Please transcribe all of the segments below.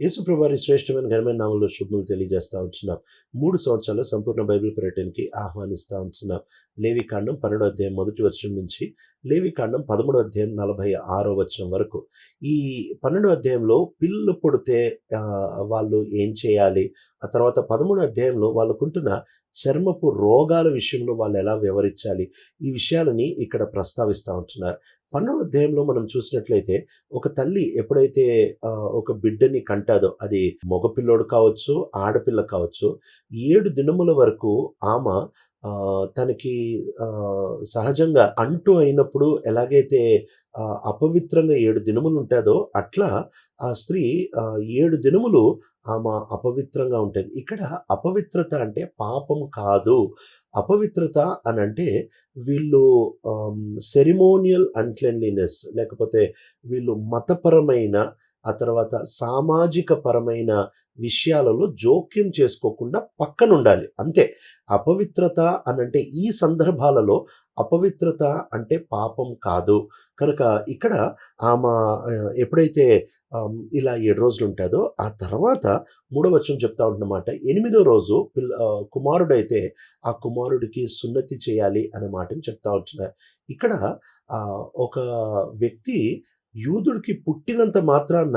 యేసుప్రభారి శ్రేష్టమైన ఘనమైన నామంలో శుభములు తెలియజేస్తూ ఉంటున్నాం. మూడు సంవత్సరాల సంపూర్ణ బైబిల్ పర్యటనకి ఆహ్వానిస్తూ ఉంటున్నాం. లేవి కాండం పన్నెండో అధ్యాయం మొదటి వచనం నుంచి లేవి కాండం పదమూడో అధ్యాయం నలభై ఆరో వచనం వరకు. ఈ పన్నెండో అధ్యాయంలో పిల్లలు పుడితే వాళ్ళు ఏం చేయాలి? ఆ తర్వాత పదమూడో అధ్యాయంలో వాళ్ళకుంటున్న చర్మపు రోగాల విషయంలో వాళ్ళు ఎలా వివరించాలి ఈ విషయాలని ఇక్కడ ప్రస్తావిస్తూ ఉంటున్నారు. పన్నెండు అధ్యాయంలో మనం చూసినట్లయితే ఒక తల్లి ఎప్పుడైతే ఒక బిడ్డని కంటాదో అది మగపిల్లోడు కావచ్చు ఆడపిల్ల కావచ్చు ఏడు దినముల వరకు ఆమె తనకి సహజంగా అంటు అయినప్పుడు ఎలాగైతే అపవిత్రంగా ఏడు దినములు ఉంటుందో అట్లా ఆ స్త్రీ ఏడు దినములు ఆమె అపవిత్రంగా ఉంటుంది. ఇక్కడ అపవిత్రత అంటే పాపం కాదు. అపవిత్రత అని అంటే వీళ్ళు సెరిమోనియల్ అన్క్లెన్లీనెస్ లేకపోతే వీళ్ళు మతపరమైన ఆ తర్వాత సామాజిక పరమైన విషయాలలో జోక్యం చేసుకోకుండా పక్కన ఉండాలి అంతే. అపవిత్రత అని అంటే ఈ సందర్భాలలో అపవిత్రత అంటే పాపం కాదు. కనుక ఇక్కడ ఆమె ఎప్పుడైతే ఇలా ఏడు రోజులు ఉంటుందో ఆ తర్వాత మూడవ వచనం చెప్తా ఉంటున్నమాట. ఎనిమిదో రోజు పిల్ల కుమారుడైతే ఆ కుమారుడికి సున్నతి చేయాలి అనే మాటని చెప్తా ఉంటున్నారు ఇక్కడ ఒక వ్యక్తి యూదుడికి పుట్టినంత మాత్రాన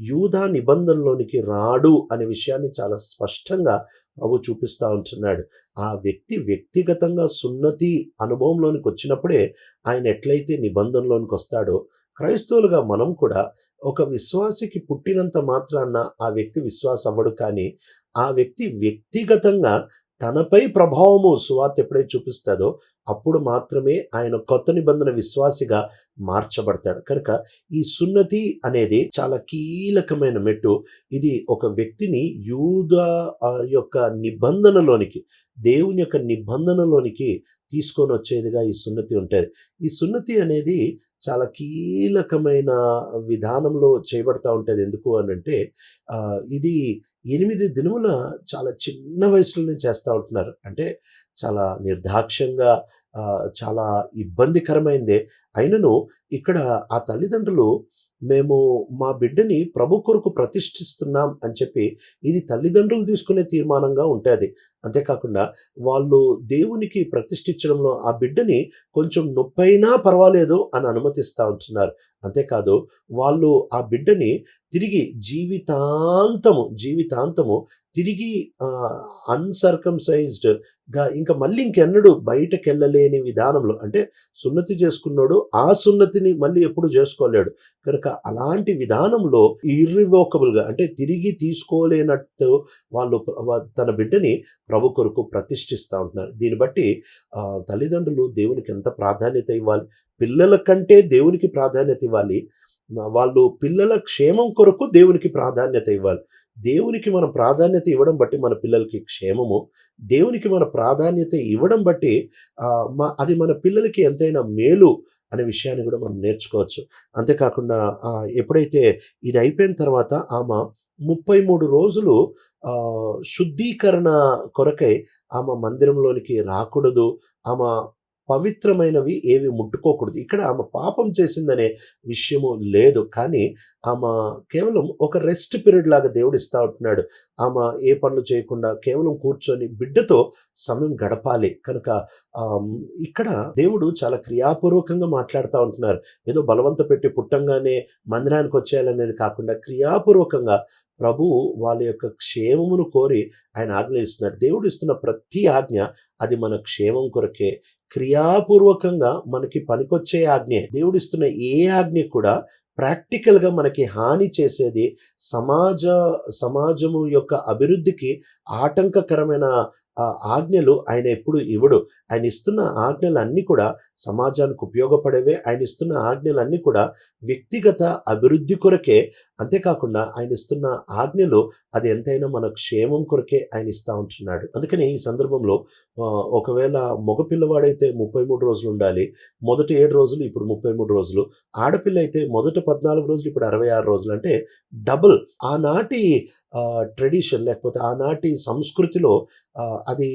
యూదా నిబంధనలోనికి రాడు అనే విషయాన్ని చాలా స్పష్టంగా ప్రభు చూపిస్తూ ఉంటున్నాడు. ఆ వ్యక్తి వ్యక్తిగతంగా సున్నతి అనుభవంలోనికి వచ్చినప్పుడే ఆయన ఎట్లయితే నిబంధనలోనికి వస్తాడో క్రైస్తవులుగా మనం కూడా ఒక విశ్వాసికి పుట్టినంత మాత్రాన ఆ వ్యక్తి విశ్వాస అవ్వడు కానీ ఆ వ్యక్తి వ్యక్తిగతంగా తనపై ప్రభావము సువార్త ఎప్పుడైతే చూపిస్తుందో అప్పుడు మాత్రమే ఆయన కొత్త నిబంధన విశ్వాసిగా మార్చబడతాడు. కనుక ఈ సున్నతి అనేది చాలా కీలకమైన మెట్టు. ఇది ఒక వ్యక్తిని యూద యొక్క నిబంధనలోనికి దేవుని యొక్క నిబంధనలోనికి తీసుకొని వచ్చేదిగా ఈ సున్నతి ఉంటుంది. ఈ సున్నతి అనేది చాలా కీలకమైన విధానంలో చేయబడతా ఉంటుంది. ఎందుకు అని అంటే ఇది ఎనిమిది దినముల చాలా చిన్న వయసులోనే చేస్తూ ఉంటున్నారు. అంటే చాలా నిర్దాక్ష్యంగా చాలా ఇబ్బందికరమైందే. అయినను ఇక్కడ ఆ తల్లిదండ్రులు మేము మా బిడ్డని ప్రభు కొరకు ప్రతిష్ఠిస్తున్నాం అని చెప్పి ఇది తల్లిదండ్రులు తీసుకునే తీర్మానంగా ఉంటుంది అంతేకాకుండా వాళ్ళు దేవునికి ప్రతిష్ఠించడంలో ఆ బిడ్డని కొంచెం నొప్పైనా పర్వాలేదు అని అనుమతిస్తూ ఉంటున్నారు. అంతేకాదు వాళ్ళు ఆ బిడ్డని తిరిగి జీవితాంతము జీవితాంతము తిరిగి అన్సర్కమ్సైజ్డ్గా ఇంకా మళ్ళీ ఇంకెన్నడూ బయటకు వెళ్ళలేని విధానంలో అంటే సున్నతి చేసుకున్నాడు ఆ సున్నతిని మళ్ళీ ఎప్పుడు చేసుకోలేడు. కనుక అలాంటి విధానంలో ఇర్రివోకబుల్గా అంటే తిరిగి తీసుకోలేనట్టు వాళ్ళు తన బిడ్డని ప్రభు కొరకు ప్రతిష్ఠిస్తూ ఉంటున్నారు. దీన్ని బట్టి తల్లిదండ్రులు దేవునికి ఎంత ప్రాధాన్యత ఇవ్వాలి? పిల్లల కంటే దేవునికి ప్రాధాన్యత ఇవ్వాలి. వాళ్ళు పిల్లల క్షేమం కొరకు దేవునికి ప్రాధాన్యత ఇవ్వాలి. దేవునికి మనం ప్రాధాన్యత ఇవ్వడం బట్టి మన పిల్లలకి క్షేమము. దేవునికి మన ప్రాధాన్యత ఇవ్వడం బట్టి మా అది మన పిల్లలకి ఎంతైనా మేలు అనే విషయాన్ని కూడా మనం నేర్చుకోవచ్చు. అంతేకాకుండా ఎప్పుడైతే ఇది అయిపోయిన తర్వాత ఆమె ముప్పై మూడు రోజులు శుద్ధీకరణ కొరకై ఆమె మందిరంలోనికి రాకూడదు ఆమె పవిత్రమైనవి ఏవి ముట్టుకోకూడదు. ఇక్కడ ఆమె పాపం చేసిందనే విషయము లేదు. కానీ ఆమె కేవలం ఒక రెస్ట్ పీరియడ్ లాగా దేవుడు ఇస్తా ఉంటున్నాడు. ఆమె ఏ పనులు చేయకుండా కేవలం కూర్చొని బిడ్డతో సమయం గడపాలి. కనుక ఇక్కడ దేవుడు చాలా క్రియాపూర్వకంగా మాట్లాడుతూ ఉంటున్నారు. ఏదో బలవంత పెట్టి పుట్టంగానే మందిరానికి వచ్చేయాలనేది కాకుండా క్రియాపూర్వకంగా ప్రభు వాళ్ళ యొక్క క్షేమమును కోరి ఆయన ఆజ్ఞ ఇస్తున్నాడు. దేవుడు ఇస్తున్న ప్రతి ఆజ్ఞ అది మన క్షేమం కొరకే క్రియాపూర్వకంగా మనకి పనికొచ్చే ఆజ్ఞే. దేవుడిస్తున్న ఏ ఆజ్ఞ కూడా ప్రాక్టికల్గా మనకి హాని చేసేది సమాజ సమాజము యొక్క అభివృద్ధికి ఆటంకకరమైన ఆ, ఆజ్ఞలు ఆయన ఎప్పుడు ఇవ్వడు. ఆయన ఇస్తున్న ఆజ్ఞలన్నీ కూడా సమాజానికి ఉపయోగపడేవే. ఆయన ఇస్తున్న ఆజ్ఞలన్నీ కూడా వ్యక్తిగత అభివృద్ధి కొరకే. అంతేకాకుండా ఆయన ఇస్తున్న ఆజ్ఞలు అది ఎంతైనా మన క్షేమం కొరకే ఆయన ఇస్తూ ఉంటున్నాడు. అందుకని ఈ సందర్భంలో ఒకవేళ మగపిల్లవాడైతే ముప్పై మూడు రోజులు ఉండాలి. మొదటి ఏడు రోజులు ఇప్పుడు ముప్పై మూడు రోజులు. ఆడపిల్ల అయితే మొదట పద్నాలుగు రోజులు ఇప్పుడు అరవై ఆరు రోజులు. అంటే డబుల్ ఆనాటి ట్రెడిషన్ లేకపోతే ఆనాటి సంస్కృతిలో అది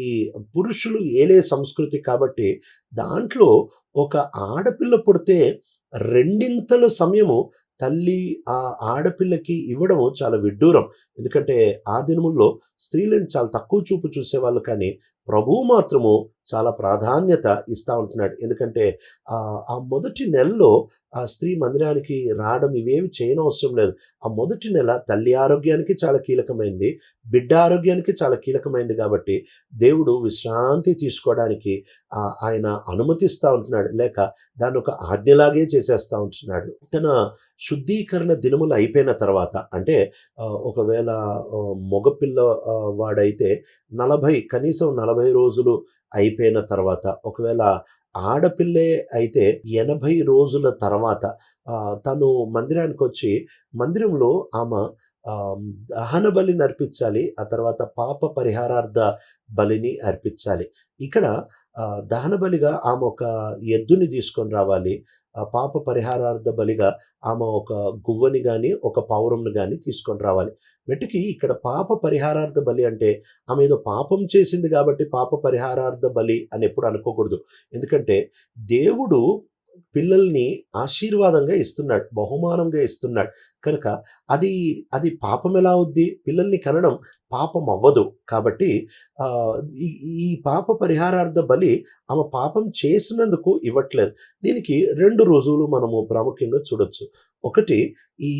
పురుషులు ఏలే సంస్కృతి కాబట్టి దాంట్లో ఒక ఆడపిల్ల పుడితే రెండింతల సమయము తల్లి ఆ ఆడపిల్లకి ఇవ్వడం చాలా విడ్డూరం. ఎందుకంటే ఆ దినముల్లో స్త్రీలను చాలా తక్కువ చూపు చూసేవాళ్ళు కానీ ప్రభువు మాత్రము చాలా ప్రాధాన్యత ఇస్తూ ఉంటున్నాడు. ఎందుకంటే ఆ మొదటి నెలలో ఆ స్త్రీ మందిరానికి రావడం ఇవేమి చేయనవసరం లేదు. ఆ మొదటి నెల తల్లి ఆరోగ్యానికి చాలా కీలకమైంది బిడ్డ ఆరోగ్యానికి చాలా కీలకమైంది కాబట్టి దేవుడు విశ్రాంతి తీసుకోవడానికి ఆయన అనుమతిస్తూ ఉంటున్నాడు. లేక దాన్ని ఒక ఆజ్ఞలాగే చేసేస్తూ ఉంటున్నాడు. తన శుద్ధీకరణ దినములు అయిపోయిన తర్వాత అంటే ఒకవేళ మగపిల్ల వాడైతే నలభై కనీసం నలభై రోజులు అయిపోయిన తర్వాత ఒకవేళ ఆడపిల్లే అయితే ఎనభై రోజుల తర్వాత తను మందిరానికి వచ్చి మందిరంలో ఆమె దహన బలిని అర్పించాలి ఆ తర్వాత పాప పరిహారార్థ బలిని అర్పించాలి. ఇక్కడ దహన బలిగా ఆమె ఒక ఎద్దుని తీసుకొని రావాలి. ఆ పాప పరిహారార్థ బలిగా ఆమె ఒక గువ్వని కానీ ఒక పావురంను కానీ తీసుకొని రావాలి. వెటికి ఇక్కడ పాప పరిహారార్థ బలి అంటే ఆమె ఏదో పాపం చేసింది కాబట్టి పాప పరిహారార్థ బలి అని ఎప్పుడు అనుకోకూడదు. ఎందుకంటే దేవుడు పిల్లల్ని ఆశీర్వాదంగా ఇస్తున్నాడు బహుమానంగా ఇస్తున్నాడు. కనుక అది అది పాపం ఎలా అవుద్ది? పిల్లల్ని కనడం పాపం అవ్వదు. కాబట్టి ఈ పాప పరిహారార్థ బలి ఆమె పాపం చేసినందుకు ఇవ్వట్లేదు. దీనికి రెండు రోజులు మనము ప్రాముఖ్యంగా చూడొచ్చు. ఒకటి ఈ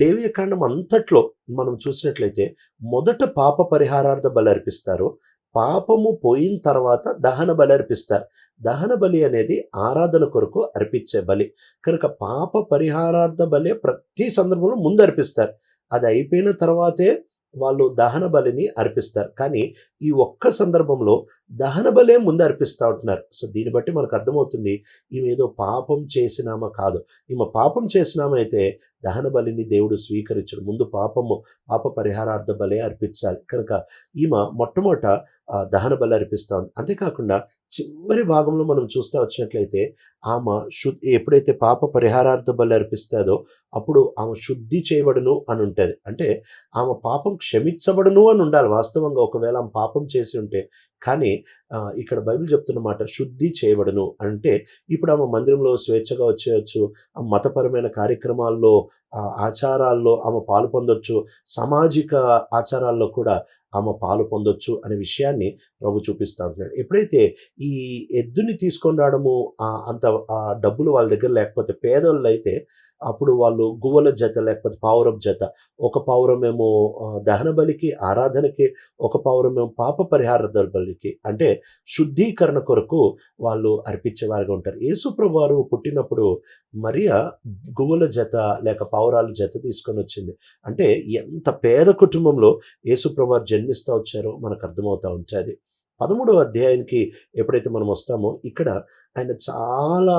లేవ్యకాండం అంతట్లో మనం చూసినట్లయితే మొదట పాప పరిహారార్థ బలి అర్పిస్తారు. పాపము పోయిన తర్వాత దహన బలి అర్పిస్తారు. దహన బలి అనేది ఆరాధన కొరకు అర్పించే బలి. కనుక పాప పరిహారార్థ బలి ప్రతి సందర్భంలో ముందు అర్పిస్తారు అది అయిపోయిన తర్వాతే వాళ్ళు దహన బలిని అర్పిస్తారు. కానీ ఈ ఒక్క సందర్భంలో దహన బలే ముందు అర్పిస్తూ ఉంటున్నారు. సో దీన్ని బట్టి మనకు అర్థమవుతుంది ఈమె ఏదో పాపం చేసినామా కాదు. ఈమె పాపం చేసినామైతే దహన బలిని దేవుడు స్వీకరించడు. ముందు పాపము పాప పరిహారార్థ బలే అర్పించాలి. కనుక ఈమె మొట్టమొదట దహన బలి అర్పిస్తూ ఉంది. అంతేకాకుండా చివరి భాగంలో మనం చూస్తూ వచ్చినట్లయితే ఆమె శుద్ధి ఎప్పుడైతే పాప పరిహారార్థ బలి అర్పిస్తాదో అప్పుడు ఆమె శుద్ధి చేయబడును అని ఉంటుంది. అంటే ఆమె పాపం క్షమించబడును అని ఉండాలి వాస్తవంగా. ఒకవేళ ఆమె పాపం చేసి ఉంటే కానీ ఇక్కడ బైబిల్ చెప్తున్న మాట శుద్ధి చేయబడును అంటే ఇప్పుడు ఆమె మందిరంలో స్వేచ్ఛగా వచ్చేయచ్చు ఆ మతపరమైన కార్యక్రమాల్లో ఆ, ఆచారాల్లో ఆమె పాలు పొందొచ్చు సామాజిక ఆచారాల్లో కూడా ఆమె పాలు పొందొచ్చు అనే విషయాన్ని ప్రభు చూపిస్తూ ఉంటున్నాడు. ఎప్పుడైతే ఈ ఎద్దుని తీసుకొని రావడము ఆ, అంత ఆ డబ్బులు వాళ్ళ దగ్గర లేకపోతే పేదోళ్ళు అయితే అప్పుడు వాళ్ళు గువ్వల జత లేకపోతే పావురం జత ఒక పావురమేమో ఏమో దహన బలికి ఆరాధనకి ఒక పావురమేమో పాప పరిహార బలికి అంటే శుద్ధీకరణ కొరకు వాళ్ళు అర్పించేవారుగా ఉంటారు. యేసుప్రభు వారు పుట్టినప్పుడు మరియా గువ్వల జత లేక పావురాల జత తీసుకొని వచ్చింది. అంటే ఎంత పేద కుటుంబంలో యేసుప్రభు వారు జన్మిస్తూ వచ్చారో మనకు అర్థమవుతూ ఉంటుంది. పదమూడవ అధ్యాయానికి ఎప్పుడైతే మనం వస్తామో ఇక్కడ ఆయన చాలా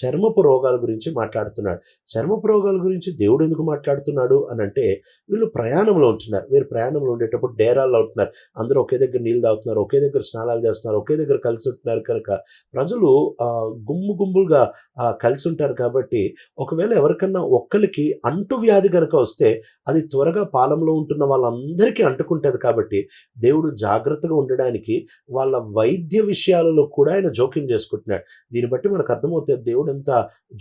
చర్మపు రోగాల గురించి మాట్లాడుతున్నాడు. చర్మపు రోగాల గురించి దేవుడు ఎందుకు మాట్లాడుతున్నాడు అని అంటే వీళ్ళు ప్రయాణంలో ఉంటున్నారు. వీరు ప్రయాణంలో ఉండేటప్పుడు డేరాల్లో ఉంటున్నారు. అందరూ ఒకే దగ్గర నీళ్ళు తాగుతున్నారు ఒకే దగ్గర స్నానాలు చేస్తున్నారు ఒకే దగ్గర కలిసి ఉంటున్నారు కనుక ప్రజలు గుమ్ము గుంపు గుంపులుగా కలిసి ఉంటారు కాబట్టి ఒకవేళ ఎవరికన్నా ఒక్కరికి అంటు వ్యాధి కనుక వస్తే అది త్వరగా పాలంలో ఉంటున్న వాళ్ళందరికీ అంటుకుంటుంది కాబట్టి దేవుడు జాగ్రత్తగా ఉండడానికి వాళ్ళ వైద్య విషయాలలో కూడా ఆయన జోక్యం చేసుకుంటున్నాడు. దీన్ని బట్టి మనకు అర్థమవుతుంది దేవుడు ఎంత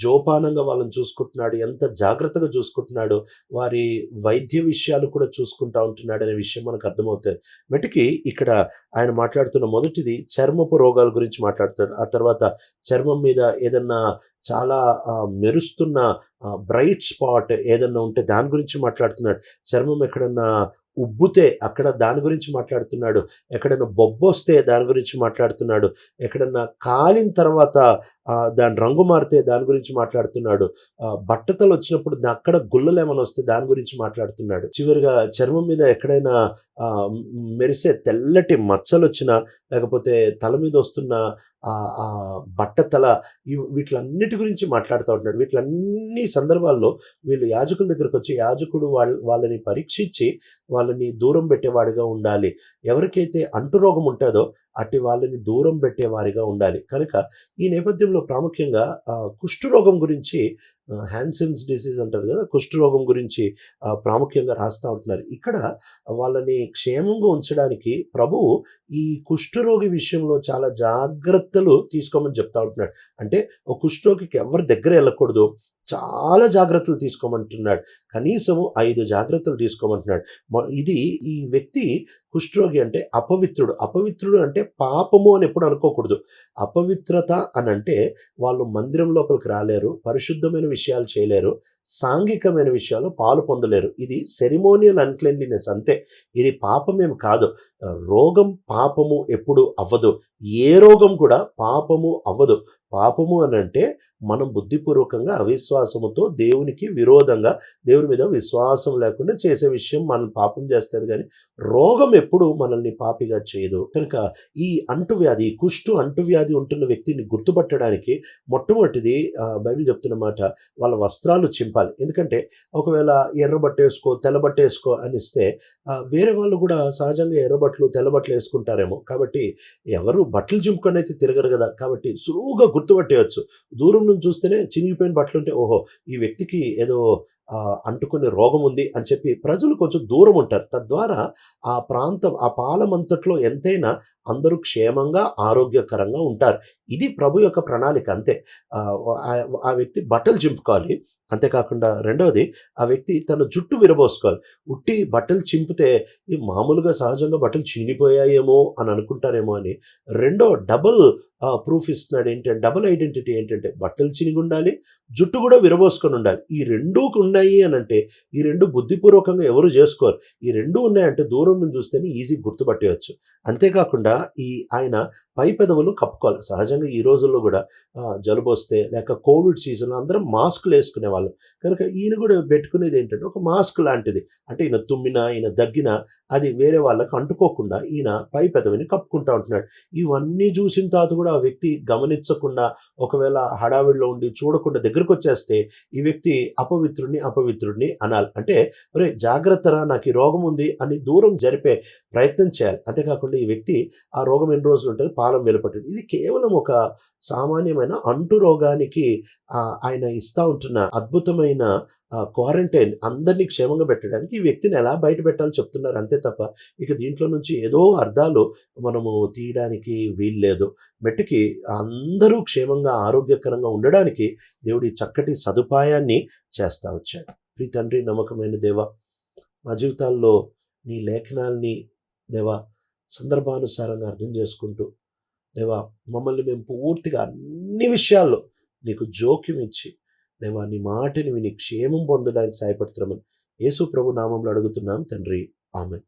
జోపానంగా వాళ్ళని చూసుకుంటున్నాడు ఎంత జాగ్రత్తగా చూసుకుంటున్నాడు వారి వైద్య విషయాలు కూడా చూసుకుంటా ఉంటున్నాడు అనే విషయం మనకు అర్థమవుతుంది. మటుకి ఇక్కడ ఆయన మాట్లాడుతున్న మొదటిది చర్మపు రోగాల గురించి మాట్లాడుతాడు ఆ తర్వాత చర్మం మీద ఏదన్నా చాలా మెరుస్తున్న బ్రైట్ స్పాట్ ఏదన్నా ఉంటే దాని గురించి మాట్లాడుతున్నాడు. చర్మం ఎక్కడన్నా ఉబ్బుతే అక్కడ దాని గురించి మాట్లాడుతున్నాడు. ఎక్కడైనా బొబ్బొస్తే దాని గురించి మాట్లాడుతున్నాడు. ఎక్కడన్నా కాలిన తర్వాత దాని రంగు మారితే దాని గురించి మాట్లాడుతున్నాడు. బట్టతలు వచ్చినప్పుడు అక్కడ గుల్లలు ఏమైనా వస్తే దాని గురించి మాట్లాడుతున్నాడు. చివరిగా చర్మం మీద ఎక్కడైనా మెరిసే తెల్లటి మచ్చలు వచ్చిన లేకపోతే తల మీద వస్తున్న ఆ బట్ట తల వీటిలన్నిటి గురించి మాట్లాడుతూ ఉంటున్నాడు. వీటిలన్ని సందర్భాల్లో వీళ్ళు యాజకుల దగ్గరకు వచ్చి యాజకుడు వాళ్ళ వాళ్ళని పరీక్షించి వాళ్ళని దూరం పెట్టేవాడిగా ఉండాలి. ఎవరికైతే అంటురోగం ఉంటుందో అట్టి వాళ్ళని దూరం పెట్టేవారిగా ఉండాలి. కనుక ఈ నేపథ్యంలో ప్రాముఖ్యంగా ఆ, కుష్ఠరోగం గురించి హ్యాన్సన్స్ డిసీజ్ అంటారు కదా కుష్ఠరోగం గురించి ప్రాముఖ్యంగా రాస్తూ ఉంటున్నారు. ఇక్కడ వాళ్ళని క్షేమంగా ఉంచడానికి ప్రభువు ఈ కుష్ఠరోగి విషయంలో చాలా జాగ్రత్తలు తీసుకోమని చెప్తా ఉంటున్నాడు. అంటే ఒక కుష్ఠరోగికి ఎవరి దగ్గర వెళ్ళకూడదు? చాలా జాగ్రత్తలు తీసుకోమంటున్నాడు. కనీసము ఐదు జాగ్రత్తలు తీసుకోమంటున్నాడు. ఇది ఈ వ్యక్తి కుష్ఠరోగి అంటే అపవిత్రుడు. అపవిత్రుడు అంటే పాపము అని ఎప్పుడు అనుకోకూడదు. అపవిత్రత అని అంటే వాళ్ళు మందిరం లోపలికి రాలేరు పరిశుద్ధమైన విషయాలు చేయలేరు సాంఘికమైన విషయాలు పాలు పొందలేరు. ఇది సెరిమోనియల్ అన్క్లెన్లీనెస్ అంతే. ఇది పాపమేం కాదు. రోగం పాపము ఎప్పుడు అవ్వదు. ఏ రోగం కూడా పాపము అవ్వదు. పాపము అని అంటే మనం బుద్ధిపూర్వకంగా అవిశ్వాసముతో దేవునికి విరోధంగా దేవుని మీద విశ్వాసం లేకుండా చేసే విషయం మనం పాపం చేస్తుంది కానీ రోగం ఎప్పుడు మనల్ని పాపిగా చేయదు. కనుక ఈ అంటువ్యాధి కుష్టు అంటువ్యాధి ఉంటున్న వ్యక్తిని గుర్తుపట్టడానికి మొట్టమొదటిది బైబిల్ చెప్తున్న మాట వాళ్ళ వస్త్రాలు చింపాలి. ఎందుకంటే ఒకవేళ ఎర్రబట్ట వేసుకో తెల్లబట్ట వేసుకో అని ఇస్తే వేరే వాళ్ళు కూడా సహజంగా ఎర్రబట్టలు తెల్లబట్టలు వేసుకుంటారేమో. కాబట్టి ఎవరు బట్టలు చింపుకొని అయితే తిరగరు కదా. కాబట్టి సులువుగా గుర్తుపట్టేయచ్చు. దూరం నుంచి చూస్తేనే చినిగిపోయిన బట్టలు ఉంటే ఓహో ఈ వ్యక్తికి ఏదో అంటుకునే రోగం ఉంది అని చెప్పి ప్రజలు కొంచెం దూరం ఉంటారు. తద్వారా ఆ ప్రాంతం ఆ పాలమంతట్లో ఎంతైనా అందరూ క్షేమంగా ఆరోగ్యకరంగా ఉంటారు. ఇది ప్రభు యొక్క ప్రణాళిక అంతే. ఆ, ఆ వ్యక్తి బట్టలు చింపుకోవాలి. అంతేకాకుండా రెండవది ఆ వ్యక్తి తన జుట్టు విరబోసుకోవాలి. ఉట్టి బట్టలు చింపితే ఈ మామూలుగా సహజంగా బట్టలు చినిగిపోయాయేమో అని అనుకుంటారేమో అని రెండో డబుల్ ప్రూఫ్ ఇస్తున్నాడు ఏంటంటే డబుల్ ఐడెంటిటీ ఏంటంటే బట్టలు చినిగి ఉండాలి జుట్టు కూడా విరబోసుకొని ఉండాలి. ఈ రెండూ ఉన్నాయి అని అంటే ఈ రెండు బుద్ధిపూర్వకంగా ఎవరు చేసుకోరు. ఈ రెండు ఉన్నాయంటే దూరం నుంచి చూస్తేనే ఈజీ గుర్తుపట్టేయచ్చు. అంతేకాకుండా ఈ ఆయన పై పెదవులు కప్పుకోవాలి. సహజంగా ఈ రోజుల్లో కూడా ఆ, జలుబు వస్తే లేక కోవిడ్ సీజన్ అందరం మాస్కులు వేసుకునేవాళ్ళు. వాళ్ళు. కనుక ఈయన కూడా పెట్టుకునేది ఏంటంటే ఒక మాస్క్ లాంటిది. అంటే ఈయన తుమ్మినా ఈయన దగ్గినా అది వేరే వాళ్ళకి అంటుకోకుండా ఈయన పై పెదవిని కప్పుకుంటా ఉంటున్నాడు. ఇవన్నీ చూసిన తర్వాత కూడా ఆ వ్యక్తి గమనించకుండా ఒకవేళ హడావిడిలో ఉండి చూడకుండా దగ్గరకు వచ్చేస్తే ఈ వ్యక్తి అపవిత్రుడిని అపవిత్రుడిని అనాలి. అంటే ఒరే జాగ్రత్తరా నాకు ఈ రోగం ఉంది అని దూరం జరిపే ప్రయత్నం చేయాలి. అంతేకాకుండా ఈ వ్యక్తి ఆ రోగం ఎన్ని రోజులు ఉంటుంది? పాలం వెలుపట్టింది ఇది కేవలం ఒక సామాన్యమైన అంటు రోగానికి ఆయన ఇస్తా ఉంటున్న అద్భుతమైన క్వారంటైన్ అందరినీ క్షేమంగా పెట్టడానికి ఈ వ్యక్తిని ఎలా బయట పెట్టాలో చెప్తున్నారు అంతే తప్ప ఇక దీంట్లో నుంచి ఏదో అర్థాలు మనము తీయడానికి వీల్లేదు. మెట్టుకి అందరూ క్షేమంగా ఆరోగ్యకరంగా ఉండడానికి దేవుడి చక్కటి సదుపాయాన్ని చేస్తా వచ్చాడు. ప్రీ తండ్రి నమ్మకమైన దేవ మా జీవితాల్లో నీ లేఖనాల్ని దేవా సందర్భానుసారంగా అర్థం చేసుకుంటూ దేవా మమ్మల్ని మేము పూర్తిగా అన్ని విషయాల్లో నీకు జోక్యం ఇచ్చి దేవా నీ మాటని విని క్షేమం పొందడానికి సహాయపడుతున్నామని యేసు ప్రభు నామంలో అడుగుతున్నాం తండ్రి. ఆమె